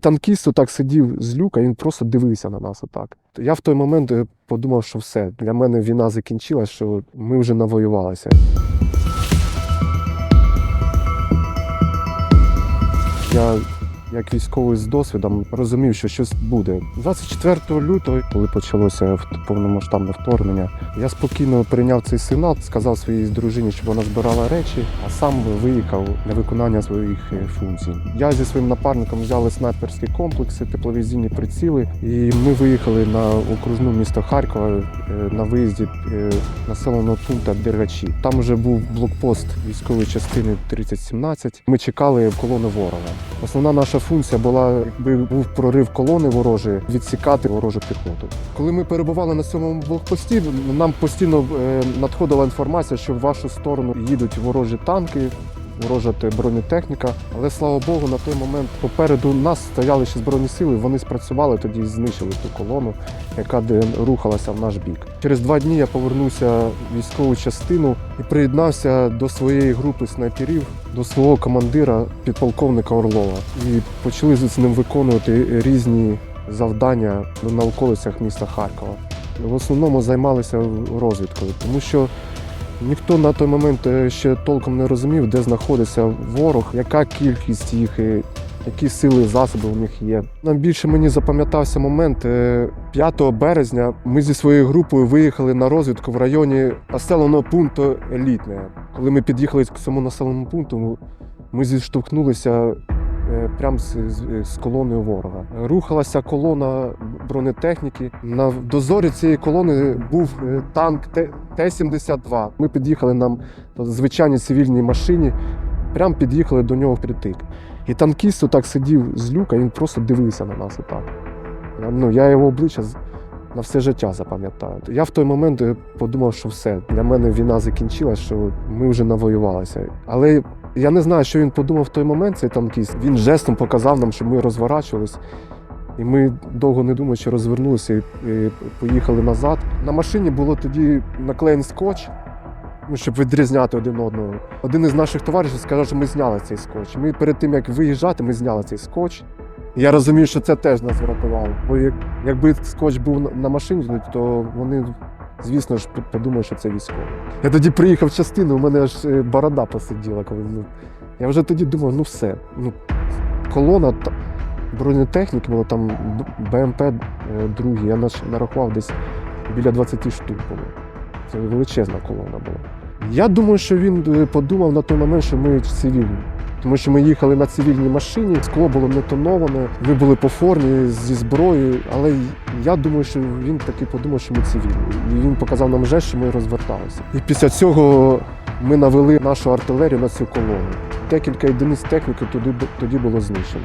Танкіст так сидів з люка, він просто дивився на нас отак. Я в той момент е, подумав, що все, для мене війна закінчилась, що ми вже навоювалися. Я, як військовий з досвідом, розумів, що щось буде. 24 лютого, коли почалося повномасштабне вторгнення, я спокійно прийняв цей сигнал, сказав своїй дружині, щоб вона збирала речі, а сам виїхав на виконання своїх е, функцій. Я зі своїм напарником взяли снайперські комплекси, тепловізійні приціли, і ми виїхали на окружну місто Харкова е, на виїзді е, населеного пункту Дергачі. Там вже був блокпост військової частини 3017. Ми чекали колони ворога. Основна наша функція була, якби був прорив колони ворожої, відсікати ворожу піхоту. Коли ми перебували на цьому блокпості, нам постійно е, надходила інформація, що в вашу сторону їдуть ворожі танки. Ворожа те- бронетехніка, але слава Богу, на той момент попереду нас стояли ще збройні сили. Вони спрацювали тоді знищили ту колону, яка рухалася в наш бік. Через два дні я повернувся в військову частину і приєднався до своєї групи снайперів, до свого командира, підполковника Орлова, і почали з ним виконувати різні завдання на околицях міста Харкова. В основному займалися розвідкою, тому що ніхто на той момент е, ще толком не розумів, де знаходиться ворог, яка кількість їх. Які сили засоби у них є. Найбільше мені запам'ятався момент е, 5 березня. Ми зі своєю групою виїхали на розвідку в районі населеного пункту Елітне. Коли ми під'їхали к цьому населеному пункту, ми зіштовхнулися е, прямо з, з колоною ворога. Рухалася колона бронетехніки. На дозорі цієї колони був е, танк Т- Т-72. Ми під'їхали на звичайній цивільній машині, прямо під'їхали до нього впритик. І танкіст так сидів з люка, він просто дивився на нас отак. Ну, я його обличчя на все життя запам'ятаю. Я в той момент е, подумав, що все, для мене війна закінчилась, що ми вже навоювалися. Але я не знаю, що він подумав в той момент, цей танкіст. Він жестом показав нам, щоб ми розворачувались. І ми довго не думаючи розвернулися і, поїхали назад. На машині було тоді наклеєний скотч, ну, щоб відрізняти один одного. Один із наших товаришів сказав, що ми зняли цей скотч. Ми перед тим як виїжджати, ми зняли цей скотч. Я розумію, що це теж нас врятувало. Бо як, якби скотч був на- машині, то вони, звісно ж, подумають, що це військовий. Я тоді приїхав в частину, у мене аж е, борода посиділа. Коли, ну, я вже тоді думав, ну все. Ну, колона бронетехніки була там БМП е, другий, я нарахував десь біля 20 штук було. Це величезна колона була. Я думаю, що він е, подумав на той момент, що ми цивільні. Тому що ми їхали на цивільній машині, скло було не тоноване, ми були по формі зі зброєю, але я думаю, що він таки подумав, що ми цивільні. І він показав нам жест, що ми розверталися. І після цього ми навели нашу артилерію на цю колону. Декілька одиниць техніки тоді було знищено.